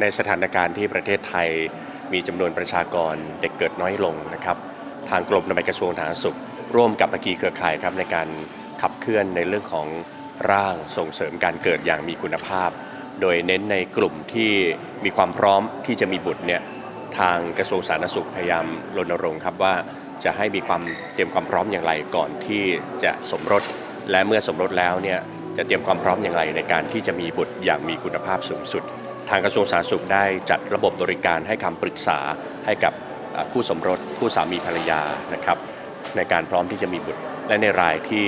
ในสถานการณ์ที่ประเทศไทยมีจำนวนประชากรเด็กเกิดน้อยลงนะครับ ทางกรมนายกระทรวงสาธารณสุข ร่วมกับภาคีเครือข่ายครับในการขับเคลื่อนในเรื่องของร่างส่งเสริมการเกิดอย่างมีคุณภาพ โดยเน้นในกลุ่มที่มีความพร้อมที่จะมีบุตรเนี่ยทางกระทรวงสาธารณสุขพยายามรณรงค์ครับว่าจะให้มีความเตรียมความพร้อมอย่างไรก่อนที่จะสมรส และเมื่อสมรสแล้วเนี่ยจะเตรียมความพร้อมอย่างไรในการที่จะมีบุตรอย่างมีคุณภาพสูงสุด ทางกระทรวงสาธารณสุขได้จัดระบบบริการให้คำปรึกษาให้กับคู่สมรสคู่สามีภรรยานะครับในการพร้อมที่จะมีบุตร และในรายที่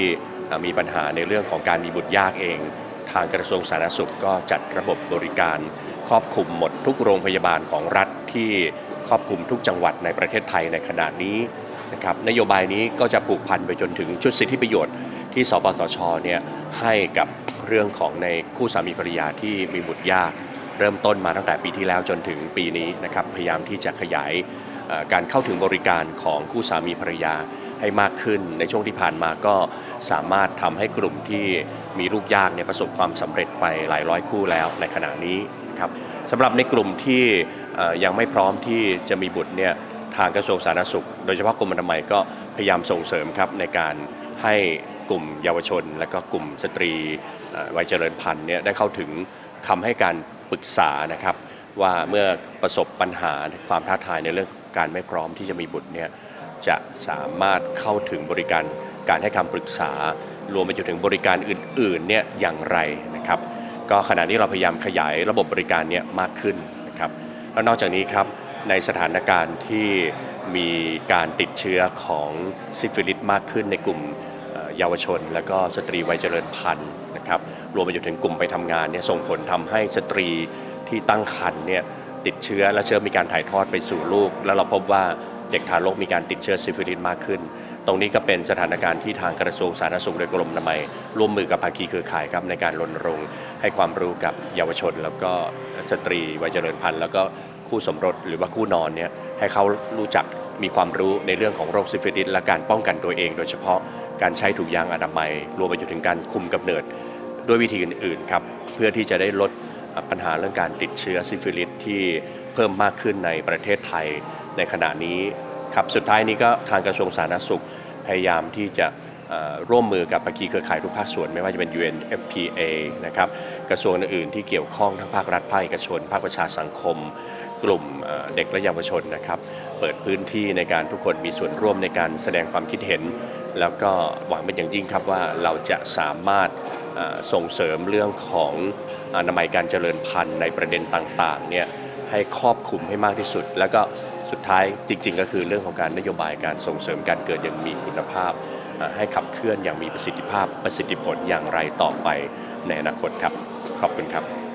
มีปัญหาในเรื่องของการมีบุตรยากเอง ทางกระทรวงสาธารณสุขก็จัดระบบบริการ ครอบคลุมหมดทุกโรงพยาบาลของรัฐที่ครอบคลุมทุกจังหวัดในประเทศไทยในขณะนี้นะครับนโยบายนี้ก็จะผูกพันไปจนถึงชุดสิทธิประโยชน์ที่สปสชเนี่ยให้กับเรื่องของในคู่สามีภรรยาที่มีบุตรยาก เริ่มต้นมาตั้งแต่ปีที่แล้วจนถึงปีนี้นะครับพยายามที่จะขยายการเข้าถึงบริการของคู่สามีภรรยาให้มากขึ้น ในช่วงที่ผ่านมาก็สามารถทำให้กลุ่มที่มีลูกยากเนี่ยประสบความสำเร็จไปหลายร้อยคู่แล้วในขณะนี้นะครับสำหรับในกลุ่มที่ยังไม่พร้อมที่จะมีบุตรเนี่ยทางกระทรวงสาธารณสุข โดยเฉพาะกรมอนามัยก็พยายามส่งเสริมครับในการให้กลุ่มเยาวชน และก็กลุ่มสตรีวัยเจริญพันธุ์เนี่ยได้เข้าถึงคำให้การ ปรึกษานะครับ ว่าเมื่อประสบปัญหาความท้าทายในเรื่องการไม่พร้อมที่จะมีบุตรเนี่ยจะสามารถเข้าถึงบริการการให้คำปรึกษารวมไปจนถึงบริการอื่นๆเนี่ยอย่างไรนะครับ ก็ขณะนี้เราพยายามขยายระบบบริการเนี่ยมากขึ้นนะครับแล้วนอกจากนี้ครับในสถานการณ์ที่มีการติดเชื้อของซิฟิลิสมากขึ้นในกลุ่มเยาวชน และก็สตรีวัยเจริญพันธุ์ ครับรวมไปจนถึงกลุ่มไปทำงานเนี่ยส่งผลทำให้สตรีที่ตั้งครรภ์เนี่ยติดเชื้อและเชื้อมีการถ่ายทอดไปสู่ลูก แล้วเราพบว่าเด็กทารกมีการติดเชื้อซิฟิลิสมากขึ้น ตรงนี้ก็เป็นสถานการณ์ที่ทางกระทรวงสาธารณสุขโดยกรมอนามัยร่วมมือกับภาคีเครือข่ายครับในการรณรงค์ให้ความรู้กับเยาวชน แล้วก็สตรีวัยเจริญพันธุ์แล้วก็คู่สมรสหรือว่าคู่นอนเนี่ยให้เขารู้จักมีความรู้ในเรื่องของโรคซิฟิลิสและการป้องกันตัวเอง โดยเฉพาะการใช้ถุงยางอนามัยรวมไปจนถึงการคุมกำเนิด ด้วยวิธีอื่นๆครับเพื่อที่จะได้ลดปัญหาเรื่องการติดเชื้อซิฟิลิสที่เพิ่มมากขึ้นในประเทศไทยในขณะนี้ครับสุดท้ายนี้ก็ทางกระทรวงสาธารณสุขพยายามที่จะร่วมมือกับภาคีเครือข่ายทุกภาคส่วนไม่ว่าจะเป็น UNFPA นะครับกระทรวงอื่นๆที่เกี่ยวข้องทั้งภาครัฐภาคเอกชน ภาคประชาสังคม กลุ่มเด็กและเยาวชนนะครับ เปิดพื้นที่ในการทุกคนมีส่วนร่วมในการแสดงความคิดเห็น แล้วก็หวังเป็นอย่างยิ่งครับว่าเราจะสามารถ ส่งเสริมเรื่องของอนามัยการเจริญพันธุ์ในประเด็นต่างๆเนี่ยให้ครอบคลุมให้มากที่สุด แล้วก็สุดท้ายจริง ๆ ก็คือเรื่องของการนโยบายการส่งเสริมการเกิดอย่างมีคุณภาพ ให้ขับเคลื่อนอย่างมีประสิทธิภาพประสิทธิผลอย่างไรต่อไปในอนาคตครับ ขอบคุณครับ